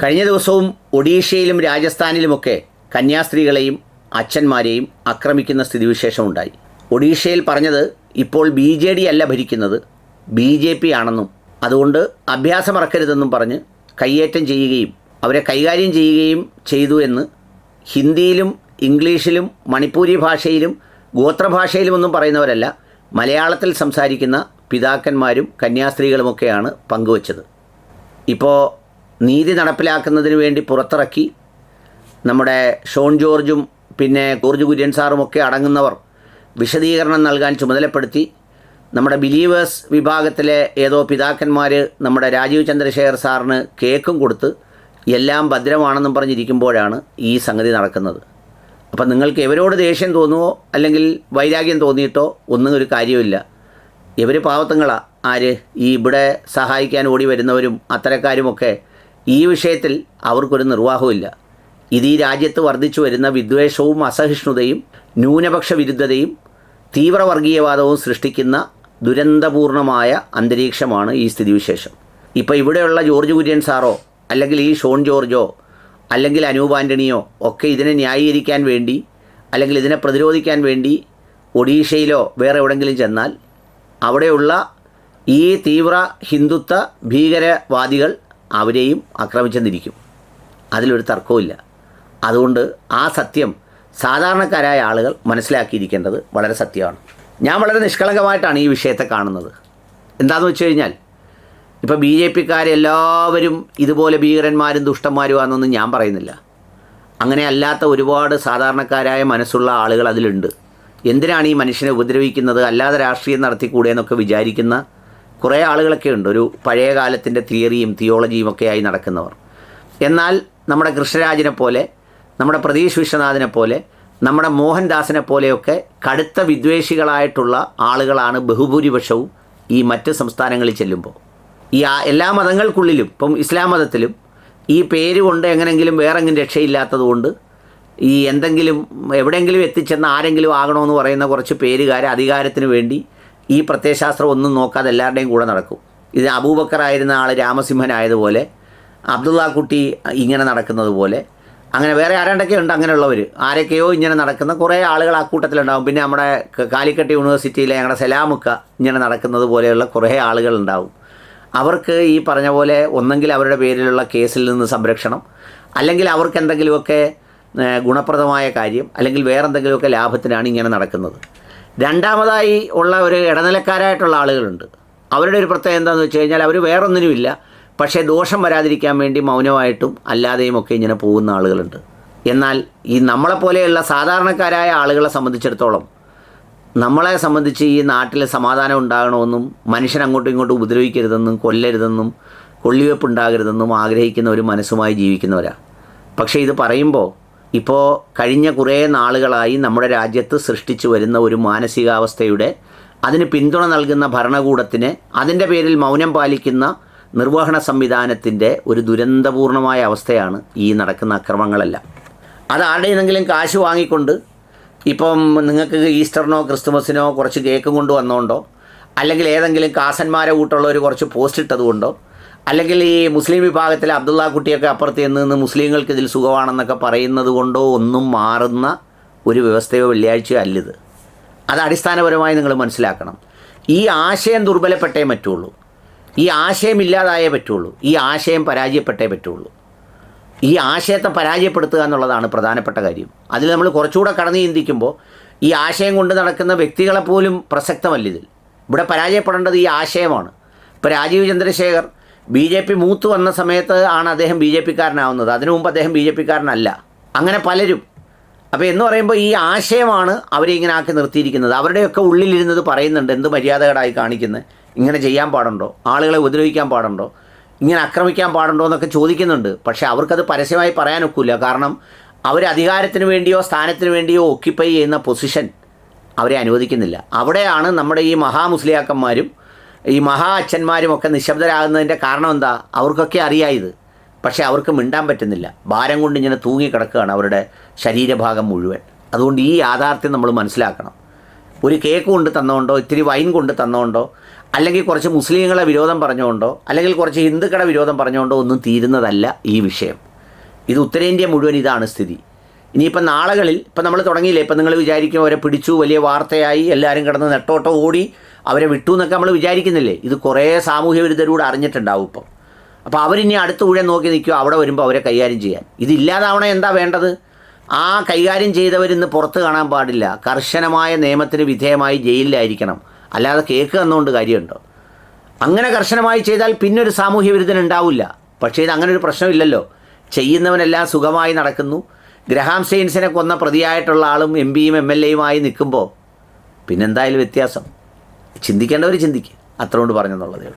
കഴിഞ്ഞ ദിവസവും ഒഡീഷയിലും രാജസ്ഥാനിലുമൊക്കെ കന്യാസ്ത്രീകളെയും അച്ഛന്മാരെയും ആക്രമിക്കുന്ന സ്ഥിതിവിശേഷമുണ്ടായി. ഒഡീഷയിൽ പറഞ്ഞത് ഇപ്പോൾ ബി ജെ ഡി അല്ല ഭരിക്കുന്നത് ബി ജെ പി ആണെന്നും അതുകൊണ്ട് അഭ്യാസമറക്കരുതെന്നും പറഞ്ഞ് കയ്യേറ്റം ചെയ്യുകയും അവരെ കൈകാര്യം ചെയ്യുകയും ചെയ്തു എന്ന് ഹിന്ദിയിലും ഇംഗ്ലീഷിലും മണിപ്പൂരി ഭാഷയിലും ഗോത്രഭാഷയിലുമൊന്നും പറയുന്നവരല്ല മലയാളത്തിൽ സംസാരിക്കുന്ന പിതാക്കന്മാരും കന്യാസ്ത്രീകളുമൊക്കെയാണ് പങ്കുവച്ചത്. ഇപ്പോൾ നീതി നടപ്പിലാക്കുന്നതിന് വേണ്ടി പുറത്തിറക്കി നമ്മുടെ ഷോൺ ജോർജും പിന്നെ ജോർജ് കുര്യൻ സാറും ഒക്കെ അടങ്ങുന്നവർ വിശദീകരണം നൽകാൻ ചുമതലപ്പെടുത്തി. നമ്മുടെ ബിലീവേഴ്സ് വിഭാഗത്തിലെ ഏതോ പിതാക്കന്മാർ നമ്മുടെ രാജീവ് ചന്ദ്രശേഖർ സാറിന് കേക്കും കൊടുത്ത് എല്ലാം ഭദ്രമാണെന്നും പറഞ്ഞിരിക്കുമ്പോഴാണ് ഈ സംഗതി നടക്കുന്നത്. അപ്പം നിങ്ങൾക്ക് എവരോട് ദേഷ്യം തോന്നുവോ അല്ലെങ്കിൽ വൈരാഗ്യം തോന്നിയിട്ടോ ഒന്നും ഒരു കാര്യമില്ല ഇവർ പാവത്തങ്ങളാണ് ആര്? ഈ ഇവിടെ സഹായിക്കാൻ ഓടി വരുന്നവരും അത്തരക്കാരുമൊക്കെ ഈ വിഷയത്തിൽ അവർക്കൊരു നിർവാഹവുമില്ല. ഇത് ഈ രാജ്യത്ത് വർദ്ധിച്ചു വരുന്ന വിദ്വേഷവും അസഹിഷ്ണുതയും ന്യൂനപക്ഷ വിരുദ്ധതയും തീവ്രവർഗീയവാദവും സൃഷ്ടിക്കുന്ന ദുരന്തപൂർണമായ അന്തരീക്ഷമാണ് ഈ സ്ഥിതിവിശേഷം. ഇപ്പോൾ ഇവിടെയുള്ള ജോർജ് കുര്യൻ സാറോ അല്ലെങ്കിൽ ഈ ഷോൺ ജോർജോ അല്ലെങ്കിൽ അനൂപ് ആന്റണിയോ ഒക്കെ ഇതിനെ ന്യായീകരിക്കാൻ വേണ്ടി അല്ലെങ്കിൽ ഇതിനെ പ്രതിരോധിക്കാൻ വേണ്ടി ഒഡീഷയിലോ വേറെ എവിടെങ്കിലും ചെന്നാൽ അവിടെയുള്ള ഈ തീവ്ര ഹിന്ദുത്വ ഭീകരവാദികൾ അവരെയും ആക്രമിച്ചെന്നിരിക്കും. അതിലൊരു തർക്കവുമില്ല. അതുകൊണ്ട് ആ സത്യം സാധാരണക്കാരായ ആളുകൾ മനസ്സിലാക്കിയിരിക്കേണ്ടത് വളരെ സത്യമാണ്. ഞാൻ വളരെ നിഷ്കളങ്കമായിട്ടാണ് ഈ വിഷയത്തെ കാണുന്നത്. എന്താണെന്ന് വെച്ച് കഴിഞ്ഞാൽ ഇപ്പോൾ ബി ജെ പിക്കാരെല്ലാവരും ഇതുപോലെ ഭീകരന്മാരും ദുഷ്ടന്മാരുമാണെന്നൊന്നും ഞാൻ പറയുന്നില്ല. അങ്ങനെ അല്ലാത്ത ഒരുപാട് സാധാരണക്കാരായ മനസ്സുള്ള ആളുകൾ അതിലുണ്ട്. എന്തിനാണ് ഈ മനുഷ്യനെ ഉപദ്രവിക്കുന്നത്? അല്ലാതെ രാഷ്ട്രീയം നടത്തിക്കൂടെ എന്നൊക്കെ വിചാരിക്കുന്ന കുറേ ആളുകളൊക്കെ ഉണ്ട്. ഒരു പഴയ കാലത്തിന്റെ തിയറിയും തിയോളജിയും ഒക്കെ ആയി നടക്കുന്നവർ. എന്നാൽ നമ്മുടെ കൃഷ്ണരാജിനെ പോലെ നമ്മുടെ പ്രതീഷ് വിശ്വനാഥിനെ പോലെ നമ്മുടെ മോഹൻദാസിനെ പോലെയൊക്കെ കടുത്ത വിദ്വേഷികളായിട്ടുള്ള ആളുകളാണ് ബഹുഭൂരിപക്ഷവും ഈ മറ്റ് സംസ്ഥാനങ്ങളിൽ ചെല്ലുമ്പോൾ. ഈ എല്ലാ മതങ്ങൾക്കുള്ളിലും ഇപ്പം ഇസ്ലാം മതത്തിലും ഈ പേര് കൊണ്ട് എങ്ങനെങ്കിലും വേറെങ്കിലും രക്ഷയില്ലാത്തതുകൊണ്ട് ഈ എന്തെങ്കിലും എവിടെയെങ്കിലും എത്തിച്ചെന്ന് ആരെങ്കിലും ആകണമെന്ന് പറയുന്ന കുറച്ച് പേരുകാർ അധികാരത്തിന് വേണ്ടി ഈ പ്രത്യയശാസ്ത്രം ഒന്നും നോക്കാതെ എല്ലാവരുടെയും കൂടെ നടക്കും. ഇത് അബൂബക്കറായിരുന്ന ആൾ രാമസിംഹനായതുപോലെ അബ്ദുള്ള കുട്ടി ഇങ്ങനെ നടക്കുന്നത് പോലെ അങ്ങനെ വേറെ ആരാണ്ടൊക്കെ ഉണ്ട് അങ്ങനെയുള്ളവർ ആരൊക്കെയോ ഇങ്ങനെ നടക്കുന്ന കുറേ ആളുകൾ ആ കൂട്ടത്തിലുണ്ടാവും. പിന്നെ നമ്മുടെ കാലിക്കട്ട് യൂണിവേഴ്സിറ്റിയിലെ ഞങ്ങളുടെ സലാമുക്ക ഇങ്ങനെ നടക്കുന്നത് പോലെയുള്ള കുറേ ആളുകളുണ്ടാവും അവർക്ക് ഈ പറഞ്ഞ പോലെ ഒന്നെങ്കിൽ അവരുടെ പേരിലുള്ള കേസിൽ നിന്ന് സംരക്ഷണം അല്ലെങ്കിൽ അവർക്ക് എന്തെങ്കിലുമൊക്കെ ഗുണപ്രദമായ കാര്യം അല്ലെങ്കിൽ വേറെന്തെങ്കിലുമൊക്കെ ലാഭത്തിനാണ് ഇങ്ങനെ നടക്കുന്നത്. രണ്ടാമതായി ഉള്ള ഒരു ഇടനിലക്കാരായിട്ടുള്ള ആളുകളുണ്ട്. അവരുടെ ഒരു പ്രത്യേകത എന്താണെന്ന് വെച്ച് കഴിഞ്ഞാൽ അവർ വേറൊന്നിനുമില്ല. പക്ഷേ ദോഷം വരാതിരിക്കാൻ വേണ്ടി മൗനമായിട്ടും അല്ലാതെയും ഒക്കെ ഇങ്ങനെ പോകുന്ന ആളുകളുണ്ട്. എന്നാൽ ഈ നമ്മളെപ്പോലെയുള്ള സാധാരണക്കാരായ ആളുകളെ സംബന്ധിച്ചിടത്തോളം നമ്മളെ സംബന്ധിച്ച് ഈ നാട്ടിൽ സമാധാനം ഉണ്ടാകണമെന്നും മനുഷ്യൻ അങ്ങോട്ടും ഇങ്ങോട്ടും ഉപദ്രവിക്കരുതെന്നും കൊല്ലരുതെന്നും കൊള്ളിവെപ്പ് ഉണ്ടാകരുതെന്നും ആഗ്രഹിക്കുന്ന ഒരു മനസ്സുമായി ജീവിക്കുന്നവരാണ് പക്ഷേ ഇത് പറയുമ്പോൾ ഇപ്പോൾ കഴിഞ്ഞ കുറേ നാളുകളായി നമ്മുടെ രാജ്യത്ത് സൃഷ്ടിച്ചു വരുന്ന ഒരു മാനസികാവസ്ഥയുടെ അതിന് പിന്തുണ നൽകുന്ന ഭരണകൂടത്തിന് അതിന്റെ പേരിൽ മൗനം പാലിക്കുന്ന നിർവഹണ സംവിധാനത്തിന്റെ ഒരു ദുരന്തപൂർണമായ അവസ്ഥയാണ് ഈ നടക്കുന്ന അക്രമങ്ങളെല്ലാം. അത് ആരുടെ ആരുടെയെങ്കിലും കാശ് വാങ്ങിക്കൊണ്ട് ഇപ്പം നിങ്ങൾക്ക് ഈസ്റ്ററിനോ ക്രിസ്തുമസിനോ കുറച്ച് കേക്ക് കൊണ്ടുവന്നുകൊണ്ടോ അല്ലെങ്കിൽ ഏതെങ്കിലും കാസന്മാരെ കൂട്ടുള്ളവർ കുറച്ച് പോസ്റ്റ് ഇട്ടതുകൊണ്ടോ? അല്ലെങ്കിൽ ഈ മുസ്ലിം വിഭാഗത്തിലെ അബ്ദുള്ള കുട്ടിയൊക്കെ അപ്പുറത്ത് നിന്ന് മുസ്ലിങ്ങൾക്ക് ഇതിൽ സുഖമാണെന്നൊക്കെ പറയുന്നത് കൊണ്ടോ ഒന്നും മാറുന്ന ഒരു വ്യവസ്ഥയോ വെള്ളിയാഴ്ചയോ അല്ലിത്. അത് അടിസ്ഥാനപരമായി നിങ്ങൾ മനസ്സിലാക്കണം. ഈ ആശയം ദുർബലപ്പെട്ടേ പറ്റുള്ളൂ. ഈ ആശയം ഇല്ലാതായേ പറ്റുള്ളൂ. ഈ ആശയം പരാജയപ്പെട്ടേ പറ്റുള്ളൂ. ഈ ആശയത്തെ പരാജയപ്പെടുത്തുക എന്നുള്ളതാണ് പ്രധാനപ്പെട്ട കാര്യം. അതിൽ നമ്മൾ കുറച്ചുകൂടെ കടന്നു ചിന്തിക്കുമ്പോൾ ഈ ആശയം കൊണ്ട് നടക്കുന്ന വ്യക്തികളെ പോലും പ്രസക്തമല്ല ഇതിൽ ഇവിടെ പരാജയപ്പെടേണ്ടത് ഈ ആശയമാണ്. ഇപ്പോൾ Rajeev Chandrasekhar B J P മൂത്ത് വന്ന സമയത്ത് ആണ് അദ്ദേഹം ബി ജെ പിക്കാരനാവുന്നത്. അതിനു മുമ്പ് അദ്ദേഹം ബി ജെ പിക്കാരനല്ല. അങ്ങനെ പലരും. അപ്പോൾ എന്ന് പറയുമ്പോൾ ഈ ആശയമാണ് അവരെ ഇങ്ങനെ ആക്കി നിർത്തിയിരിക്കുന്നത്. അവരുടെയൊക്കെ ഉള്ളിലിരുന്നത് പറയുന്നുണ്ട് എന്ത് മര്യാദകളായി കാണിക്കുന്നത് ഇങ്ങനെ ചെയ്യാൻ പാടുണ്ടോ? ആളുകളെ ഉപദ്രവിക്കാൻ പാടുണ്ടോ? ഇങ്ങനെ ആക്രമിക്കാൻ പാടുണ്ടോ എന്നൊക്കെ ചോദിക്കുന്നുണ്ട്. പക്ഷേ അവർക്കത് പരസ്യമായി പറയാനൊക്കില്ല. കാരണം അവർ അധികാരത്തിന് വേണ്ടിയോ സ്ഥാനത്തിന് വേണ്ടിയോ ഓക്യുപ്പൈ ചെയ്യുന്ന പൊസിഷൻ അവരെ അനുവദിക്കുന്നില്ല. അവിടെയാണ് നമ്മുടെ ഈ മഹാമുസ്ലിയാക്കന്മാരും ഈ മഹാ അച്ഛന്മാരും ഒക്കെ നിശബ്ദരാകുന്നതിന്റെ കാരണം എന്താ? അവർക്കൊക്കെ അറിയായത് പക്ഷേ അവർക്ക് മിണ്ടാൻ പറ്റുന്നില്ല. ഭാരം കൊണ്ട് ഇങ്ങനെ തൂങ്ങിക്കിടക്കുകയാണ് അവരുടെ ശരീരഭാഗം മുഴുവൻ. അതുകൊണ്ട് ഈ യാഥാർത്ഥ്യം നമ്മൾ മനസ്സിലാക്കണം. ഒരു കേക്ക് കൊണ്ട് തന്നുകൊണ്ടോ ഇത്തിരി വൈൻ കൊണ്ട് തന്നുകൊണ്ടോ അല്ലെങ്കിൽ കുറച്ച് മുസ്ലിങ്ങളെ വിരോധം പറഞ്ഞുകൊണ്ടോ അല്ലെങ്കിൽ കുറച്ച് ഹിന്ദുക്കളുടെ വിരോധം പറഞ്ഞുകൊണ്ടോ ഒന്നും തീരുന്നതല്ല ഈ വിഷയം. ഇത് ഉത്തരേന്ത്യ മുഴുവൻ ഇതാണ് സ്ഥിതി. ഇനിയിപ്പം നാളുകളിൽ ഇപ്പം നമ്മൾ തുടങ്ങിയില്ലേ? ഇപ്പം നിങ്ങൾ വിചാരിക്കും അവരെ പിടിച്ചു വലിയ വാർത്തയായി എല്ലാവരും കിടന്ന് നെട്ടോട്ടം ഓടി അവരെ വിട്ടു എന്നൊക്കെ നമ്മൾ വിചാരിക്കുന്നില്ലേ? ഇത് കുറേ സാമൂഹ്യ വിരുദ്ധരൂടെ അറിഞ്ഞിട്ടുണ്ടാവും ഇപ്പം. അപ്പോൾ അവരിനി അടുത്ത ഊഴം നോക്കി നിൽക്കുക അവിടെ വരുമ്പോൾ അവരെ കൈകാര്യം ചെയ്യാൻ. ഇതില്ലാതാവണേ എന്താ വേണ്ടത്? ആ കൈകാര്യം ചെയ്തവരിന്ന് പുറത്ത് കാണാൻ പാടില്ല. കർശനമായ നിയമത്തിന് വിധേയമായി ജയിലിലായിരിക്കണം. അല്ലാതെ കേക്ക് തന്നുകൊണ്ട് കാര്യമുണ്ടോ? അങ്ങനെ കർശനമായി ചെയ്താൽ പിന്നെ ഒരു സാമൂഹ്യ വിരുദ്ധൻ ഉണ്ടാവില്ല. പക്ഷേ ഇത് അങ്ങനെ ഒരു പ്രശ്നമില്ലല്ലോ ചെയ്യുന്നവനെല്ലാം സുഖമായി നടക്കുന്നു. ഗ്രഹാം സ്റ്റെയിൻസിനെ കൊന്ന പ്രതിയായിട്ടുള്ള ആളും എം പിയും എം എൽ എയുമായി നിൽക്കുമ്പോൾ പിന്നെന്തായാലും വ്യത്യാസം? ചിന്തിക്കേണ്ടവർ ചിന്തിക്കുക അത്ര കൊണ്ട് പറഞ്ഞെന്നുള്ളതേ